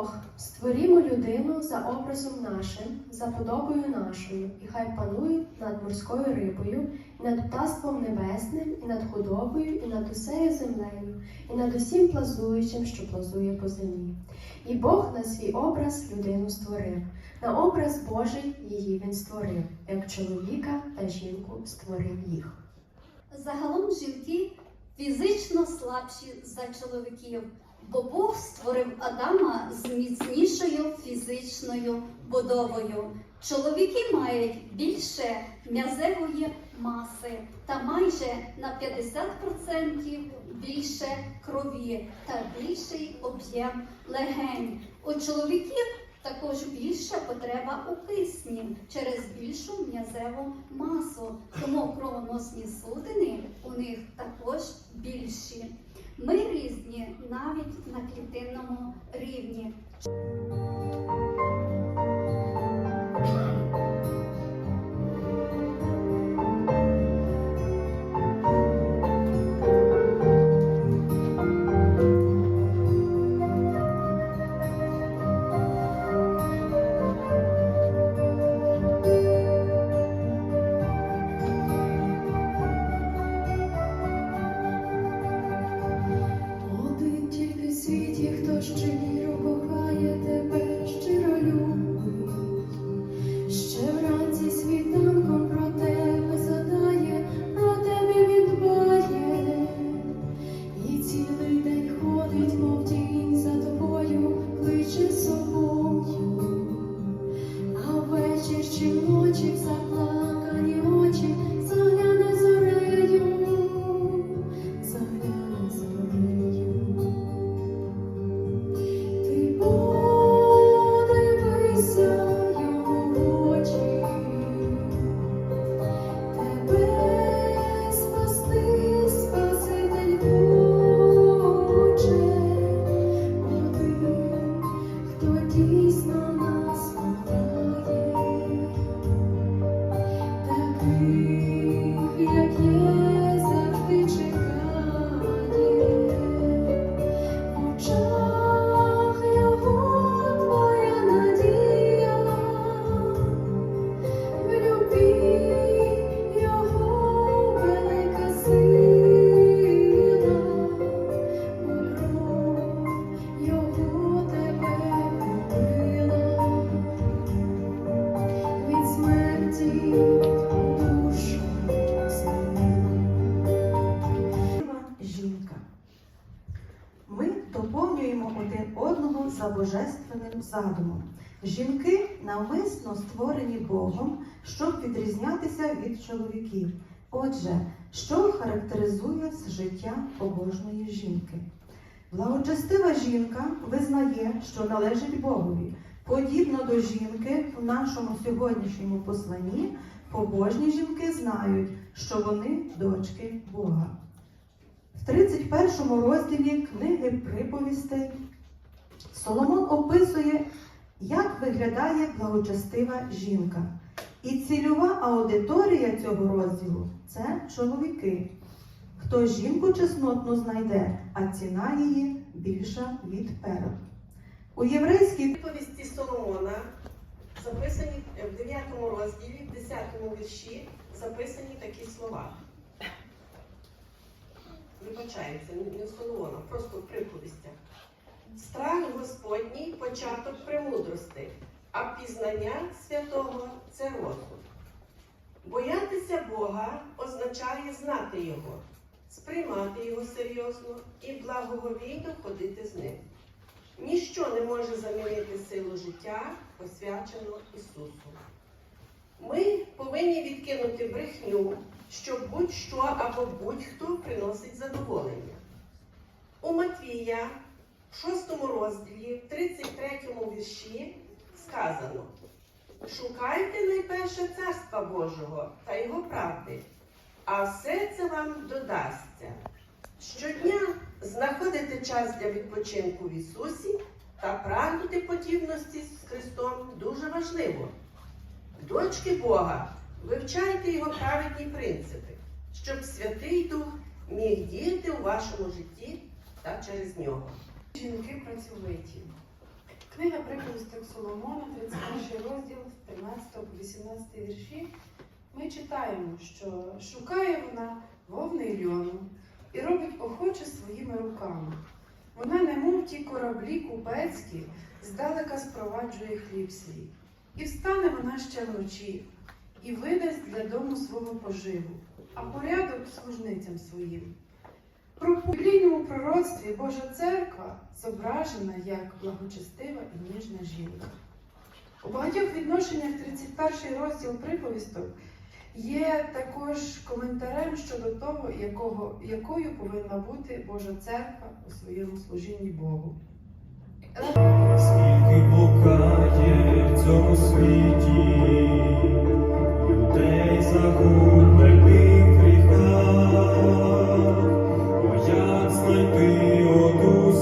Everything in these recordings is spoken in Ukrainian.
Бог, створімо людину за образом нашим, за подобою нашою, і хай панують над морською рибою, і над птаством небесним, і над худобою, і над усею землею, і над усім плазуючим, що плазує по землі. І Бог на свій образ людину створив. На образ Божий її він створив, як чоловіка та жінку створив їх. Загалом жінки фізично слабші за чоловіків, бо Бог створив Адама з міцнішою фізичною будовою. Чоловіки мають більше м'язевої маси та майже на 50% більше крові та більший об'єм легень. У чоловіків також більша потреба у кисні через більшу м'язеву масу, тому кровоносні судини у них також більші. Ми різні навіть на клітинному рівні. Світі, божественним задумом. Жінки навмисно створені Богом, щоб відрізнятися від чоловіків. Отже, що характеризує життя побожної жінки? Благочестива жінка визнає, що належить Богові. Подібно до жінки в нашому сьогоднішньому посланні побожні жінки знають, що вони дочки Бога. В 31 розділі книги приповістей Соломон описує, як виглядає благочестива жінка. І цільова аудиторія цього розділу це чоловіки. Хто жінку чеснотну знайде, а ціна її більша від перл. У єврейській Приповісті Соломона записані в 9 розділі, в 10 вірші, записані такі слова. Вибачається, не Соломона, просто в приповістях. Страх Господній початок премудрости, а пізнання святого це розум. Боятися Бога означає знати Його, сприймати Його серйозно і благоговійно ходити з ним. Ніщо не може замінити силу життя, посвячену Ісусу. Ми повинні відкинути брехню, що будь-що або будь-хто приносить задоволення. У Матвія, в 6 розділі, в 33 вірші сказано: Шукайте найперше Царства Божого та Його правди, а все це вам додасться. Щодня знаходити час для відпочинку в Ісусі та прагнути подібності з Христом дуже важливо. Дочки Бога, вивчайте Його праведні принципи, щоб Святий Дух міг діяти у вашому житті та через нього. Жінки працьовиті. приповістях Соломона, 31 розділ, 13 по 18 вірші, ми читаємо, що шукає вона вовни льону і робить охоче своїми руками. Вона, немов ті кораблі купецькі, здалека спроваджує хліб свій. І встане вона ще вночі, і видасть для дому свого поживу, а порядок служницям своїм. В біблійному пророцтві Божа церква зображена як благочестива і ніжна жінка. У багатьох відношеннях 31 розділ приповісток є також коментарем щодо того, якого, якою повинна бути Божа церква у своєму служінні Богу. Скільки блукає в цьому світі людей загублених Знайти оту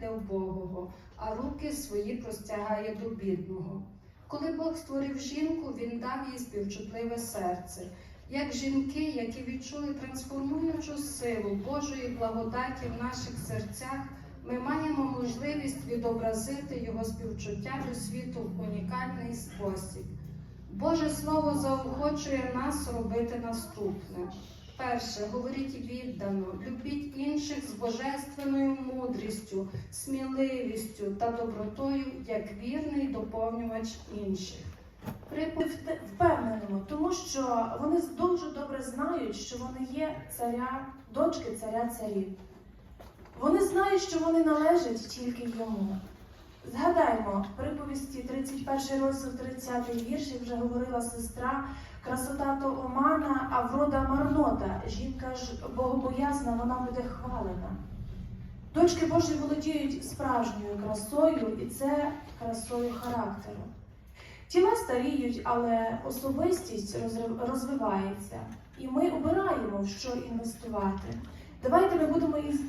для убогого, а руки свої простягає до бідного. Коли Бог створив жінку, він дав їй співчутливе серце. Як жінки, які відчули трансформуючу силу Божої благодаті в наших серцях, ми маємо можливість відобразити його співчуття до світу в унікальний спосіб. Боже Слово заохочує нас робити наступне. Перше, говоріть віддано, любіть інших з божественною мудрістю, сміливістю та добротою, як вірний доповнювач інших. Впевненому, тому що вони дуже добре знають, що вони є царя, дочки царя царів. Вони знають, що вони належать тільки йому. Згадаймо, приповісті 31 розділ 30 вірш, як вже говорила сестра, красота то омана, а врода марнота. Жінка ж богобоязна, вона буде хвалена. Дочки Божі володіють справжньою красою, і це красою характеру. Тіла старіють, але особистість розвивається, і ми обираємо, в що інвестувати. Давайте ми будемо із-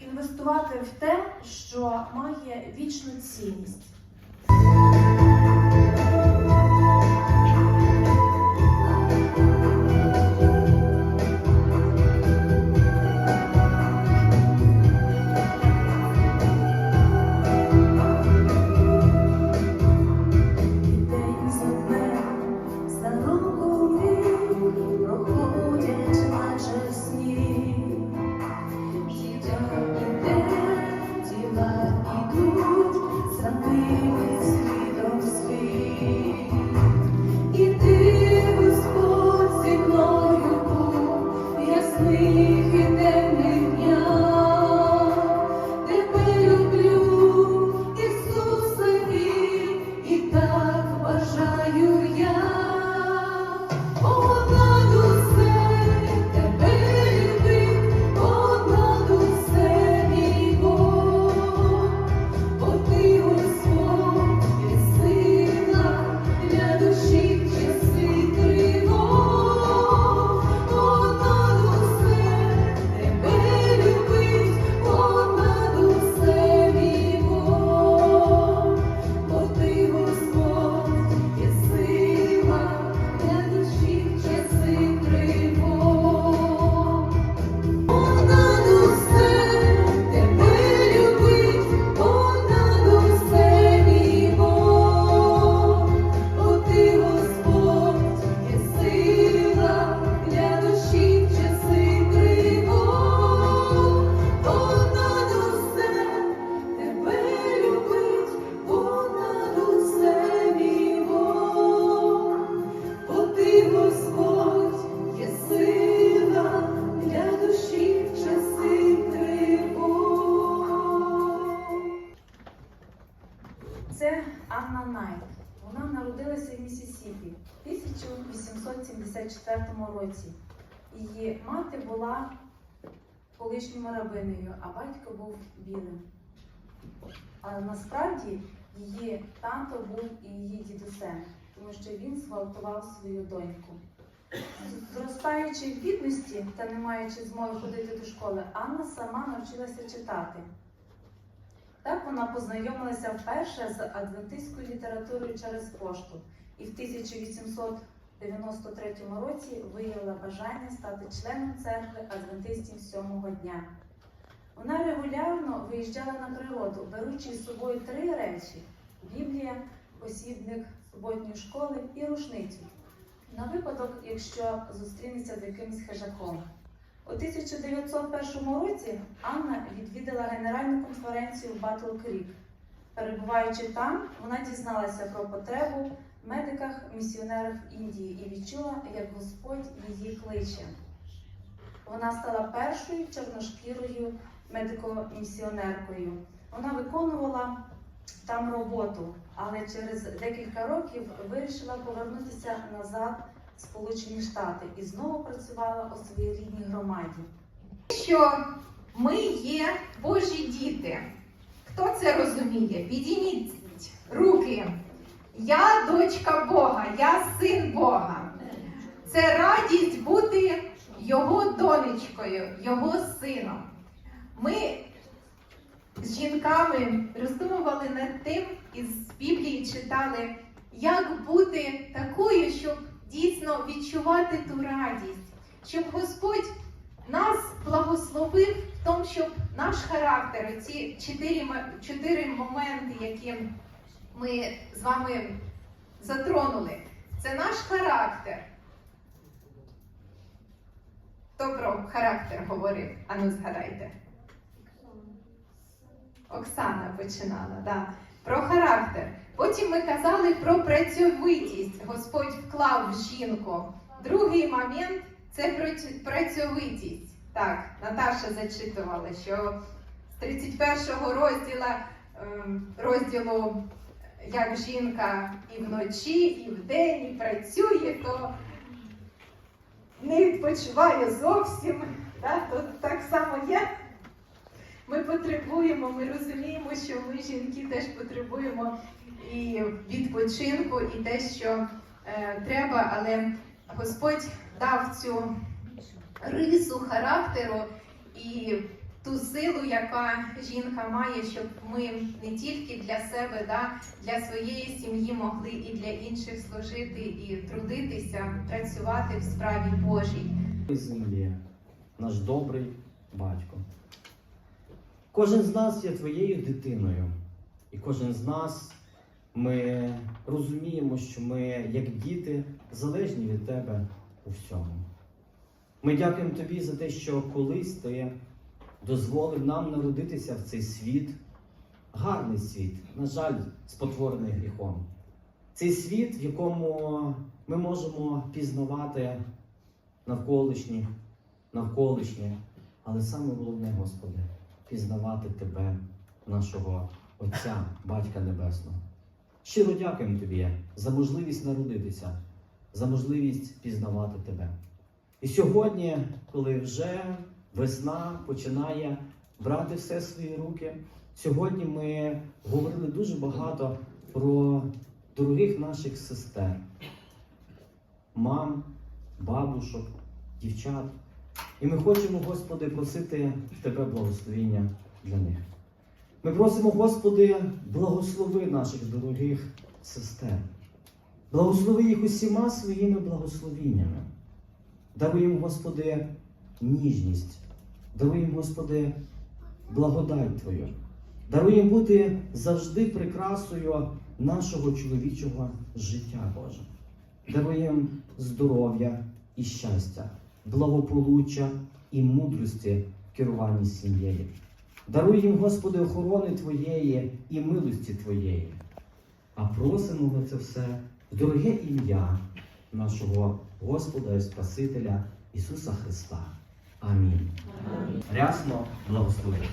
інвестувати в те, що має вічну цінність. Мати була колишньою рабинею, а батько був білим. Але насправді її тато був і її дідусем, тому що він зґвалтував свою доньку. Зростаючи в бідності та не маючи змоги ходити до школи, Анна сама навчилася читати. Так вона познайомилася вперше з адвентистською літературою через пошту і в 1893 році виявила бажання стати членом церкви адвентистів сьомого дня. Вона регулярно виїжджала на природу, беручи з собою три речі: Біблія, посібник суботньої школи і рушницю. На випадок, якщо зустрінеться з якимось хижаком. У 1901 році Анна відвідала генеральну конференцію в Батл Крік. Перебуваючи там, вона дізналася про потребу в медиках-місіонерах Індії і відчула, як Господь її кличе. Вона стала першою чорношкірою медико-місіонеркою. Вона виконувала там роботу, але через декілька років вирішила повернутися назад в Сполучені Штати і знову працювала у своїй рідній громаді. що ми є Божі діти. Хто це розуміє? Підійміть руки. Я дочка Бога, я син Бога. Це радість бути його донечкою, його сином. Ми з жінками роздумували над тим і з Біблії читали, як бути такою, щоб дійсно відчувати ту радість, щоб Господь нас благословив в тому, щоб наш характер, ці чотири, чотири моменти, які ми з вами затронули, це наш характер. Хто про характер говорив? Ану, згадайте. Оксана починала, да. Про характер. Потім ми казали про працьовитість. Господь вклав в жінку. Другий момент це працьовитість. Так, Наташа зачитувала, що з 31 розділа, ем, розділу як жінка і вночі, і вдень, і працює, то не відпочиває зовсім. Так, то так само є. Ми потребуємо, ми розуміємо, що ми жінки теж потребуємо і відпочинку, і те, що е, треба, але Господь дав цю рису характеру і ту силу, яка жінка має, щоб ми не тільки для себе, да, для своєї сім'ї могли і для інших служити, і трудитися, працювати в справі Божій. землі, наш добрий батько. Кожен з нас є твоєю дитиною, і кожен з нас ми розуміємо, що ми, як діти, залежні від тебе у всьому. Ми дякуємо тобі за те, що колись ти дозволив нам народитися в цей світ, гарний світ, на жаль, спотворений гріхом. Цей світ, в якому ми можемо пізнавати навколишніх, навколишнє, але саме головне, Господи, пізнавати Тебе, нашого Отця, Батька Небесного. Щиро дякуємо Тобі за можливість народитися, за можливість пізнавати Тебе. І сьогодні, коли вже весна починає брати все в свої руки, сьогодні ми говорили дуже багато про дорогих наших сестер, мам, бабушок, дівчат. І ми хочемо, Господи, просити Тебе благословіння для них. Ми просимо, Господи, благослови наших дорогих сестер. Благослови їх усіма своїми благословіннями. Даруй їм, Господи, ніжність. Даруй їм, Господи, благодать Твою. Даруй їм бути завжди прикрасою нашого чоловічого життя, Боже. Даруй їм здоров'я і щастя, благополуччя і мудрості в керуванні сім'єю. Даруй їм, Господи, охорони Твоєї і милості Твоєї. А просимо ми це все в дороге ім'я нашого Господа і Спасителя Ісуса Христа. Амінь. Рясно благословити.